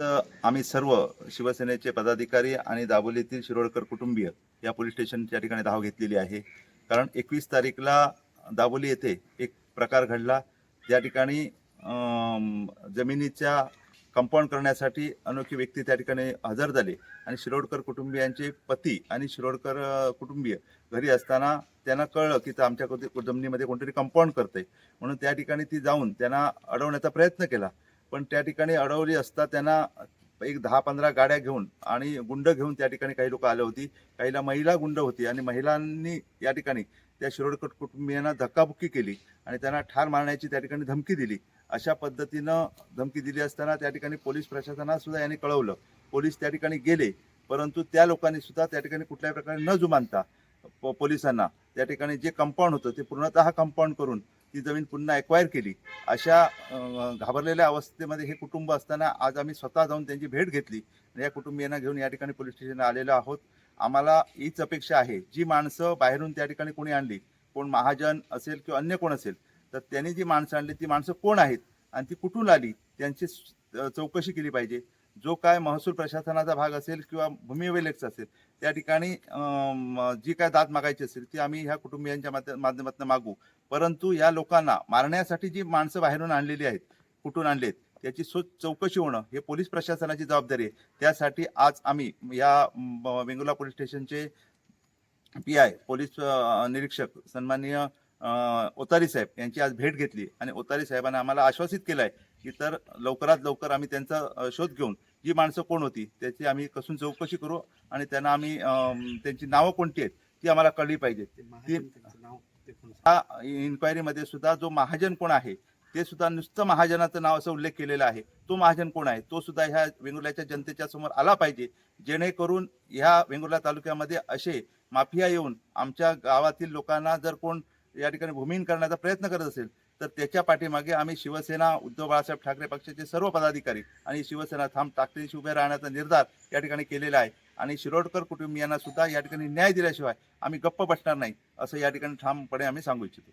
आम्ही सर्व शिवसेनेचे पदाधिकारी आणि दाबोलीतील शिरोडकर कुटुंबीय या पोलीस स्टेशनच्या ठिकाणी धाव घेतलेली आहे. कारण एकवीस तारीखला दाबोली येथे एक प्रकार घडला. त्या ठिकाणी जमिनीच्या कंपाऊंड करण्यासाठी अनोखी व्यक्ती त्या ठिकाणी हजर झाले आणि शिरोडकर कुटुंबियांचे पती आणि शिरोडकर कुटुंबीय घरी असताना त्यांना कळलं की तर आमच्या जमिनीमध्ये कोणतरी कंपाऊंड करते म्हणून त्या ठिकाणी ती जाऊन त्यांना अडवण्याचा प्रयत्न केला. पण त्या ठिकाणी अडवली असता त्यांना एक दहा पंधरा गाड्या घेऊन आणि गुंड घेऊन त्या ठिकाणी काही लोक आले होती. काहीला महिला गुंड होती आणि महिलांनी या ठिकाणी त्या शिरोडकर कुटुंबियांना धक्काबुक्की केली आणि त्यांना ठार मारण्याची त्या ठिकाणी धमकी दिली. अशा पद्धतीनं धमकी दिली असताना त्या ठिकाणी पोलीस प्रशासनाला सुद्धा यांनी कळवलं. पोलीस त्या ठिकाणी गेले परंतु त्या लोकांनी सुद्धा त्या ठिकाणी कुठल्याही प्रकारे न जुमानता प- पोलिसांना त्या ठिकाणी जे कंपाऊंड होतं ते पूर्णतः कंपाऊंड करून ती जमीन पुन्हा एक्वायर केली. अशा घाबरलेल्या अवस्थेमध्ये हे कुटुंब असताना आज आम्ही स्वतः जाऊन त्यांची भेट घेतली. आणि या कुटुंबियांना घेऊन या ठिकाणी पोलीस स्टेशनला आलेलो आहोत. आम्हाला हीच अपेक्षा आहे. जी माणसं बाहेरून त्या ठिकाणी कोणी आणली कोण महाजन असेल किंवा अन्य कोण असेल तर त्यांनी जी माणसं आणली ती माणसं कोण आहेत? आणि ती कुठून आली? त्यांची चौकशी केली पाहिजे. जो काय महसूल प्रशासनाचा भाग असेल किंवा भूमी अभिलेखचा असेल त्या ठिकाणी जी काय दाद मागायची असेल ती आम्ही ह्या कुटुंबियांच्या माध्यमातून मागू. परंतु या लोकांना मारण्यासाठी जी माणसं बाहेरून आणलेली आहेत कुठून आणलेत त्याची सो चौकशी होणं हे पोलीस प्रशासनाची जबाबदारी आहे. त्यासाठी आज आम्ही या Vengurla police station P I police निरीक्षक सन्माननीय ओतारी साहेब यांची आज भेट घेतली आणि ओतारी साहेबांना आम्हाला आश्वासित केलं आहे की तर लवकरात लवकर आम्ही त्यांचा शोध घेऊन जी माणसं कोण होती त्याची आम्ही कसून चौकशी करू आणि त्यांना आम्ही त्यांची नावं कोणती आहेत ती आम्हाला कळली पाहिजेत ते इन्क्वायरीमध्ये सुद्धा जो महाजन कोण आहे ते सुद्धा नुसतं महाजनाचं नाव असं उल्लेख केलेला आहे. तो महाजन कोण आहे तो सुद्धा ह्या वेंगुर्ल्याच्या जनतेच्या समोर आला पाहिजे. जेणेकरून ह्या वेंगुर्ला तालुक्यामध्ये असे माफिया येऊन आमच्या गावातील लोकांना जर कोण या ठिकाणी भूमिहीन करण्याचा प्रयत्न करत असेल तर त्याच्या पाठीमागे आम्ही शिवसेना उद्धव बाळासाहेब ठाकरे पक्षाचे सर्व पदाधिकारी आणि शिवसेना थांब ताकदीशी उभे राहण्याचा निर्धार या ठिकाणी केलेला आहे. आणि शिरोडकर कुटुंबियांना सुद्धा या ठिकाणी न्याय दिल्याशिवाय आम्ही गप्प बसणार नाही असं या ठिकाणी ठामपणे आम्ही सांगू इच्छितो.